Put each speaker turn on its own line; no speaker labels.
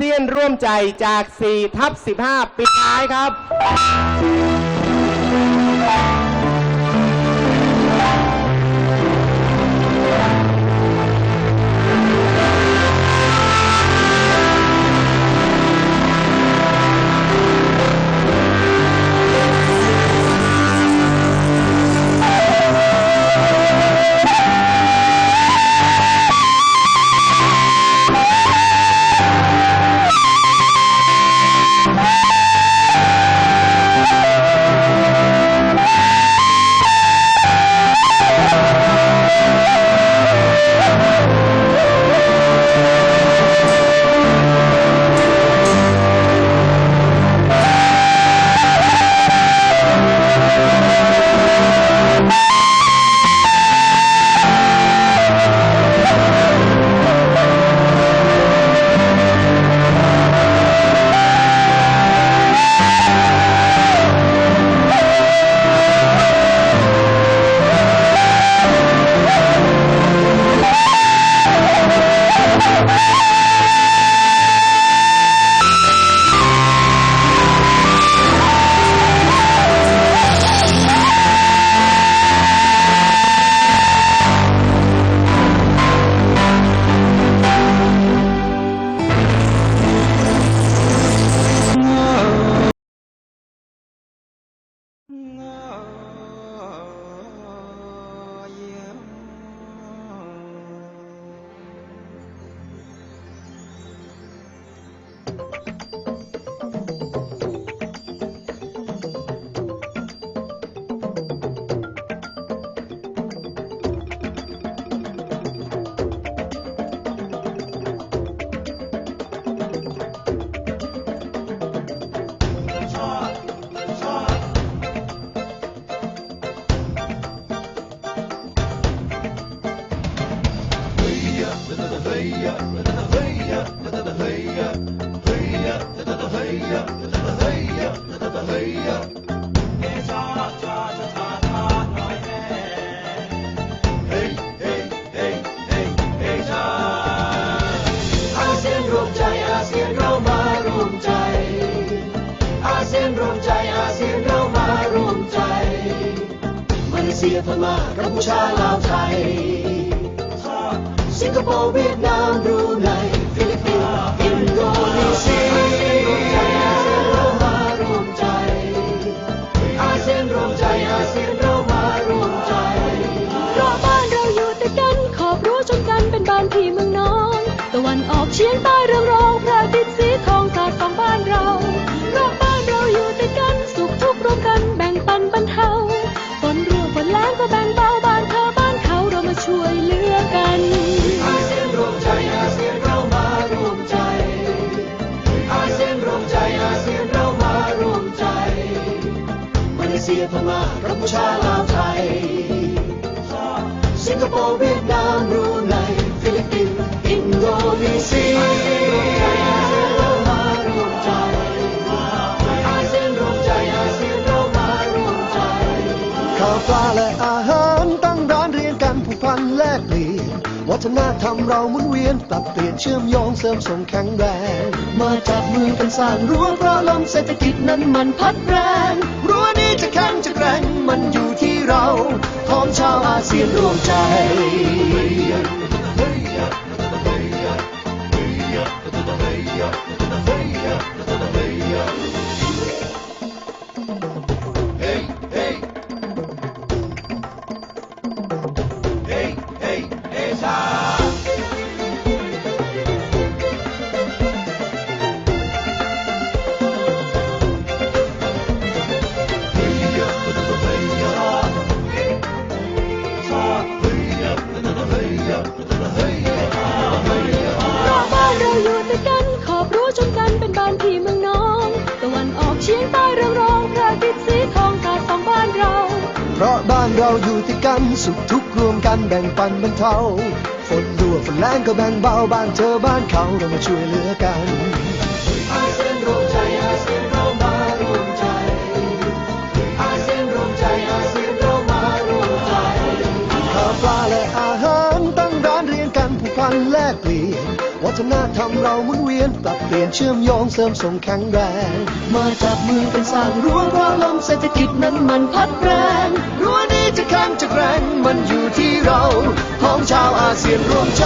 เซียนร่วมใจจาก4ทับ15 ปีท้ายครับ
เซียพม่ากัมพูชาลาวไทยสิงคโปร์เวียดนามรู ซียเรามาร่วมใจ มาเล
เซี
ยพม่ากัมพูชาลาวไทย สิงคโปร์เวียดนามบรูไนฟิลิปปินส์อินโดนีเซียเรามาร่วมใจอาเซียนร่วมใจอาเซียนเรามาร่วมใจ
ข้าวปลาและ วัฒนธรรมเราหมุนเวียนปรับเปลี่ยนเชื่อมโยงเสริมส่งแข็งแรง มาจับมือกันสร้างรั้วเพราะลมเศรษฐกิจนั้นมันพัดแรงรั้วนี้จะแข็งจะแกร่งมันอยู่ที่เราขอมชาวอาเซียนร่วมใจะ
วันออกเฉียงใต้เรืองรองพระอาทิตย์สีทองสาดส่องบ้านเรา
เพราะบ้านเราอยู่ติดกันสุขทุกข์รวมกันแบ่งปันบรรเทาฝนรั่วฝนแรงก็แบ่งเบาบ้านเธอบ้านเขาเรามาช่วยเหลือกัน
อาเซียนรวมใจอาเซียนเรามารวมใจอาเซียนรวมใจอาเซียนเรามารวมใจ
ข้าวปลาและอาหารตั้งร้านเรียนกันผูกพันแลกเปลี่ยน วัฒนธรรมเราหมุนเวียนปรับเปลี่ยนเชื่อมโยงเสริมส่งแข็งแรง มาจับมือกันสร้างรั้วเพราะลมเศรษฐกิจนั้นมันพัดแรงรั้วนี้จะแข็งจะแกร่งมันอยู่ที่เรา ของชาวอาเซียนรวมใจ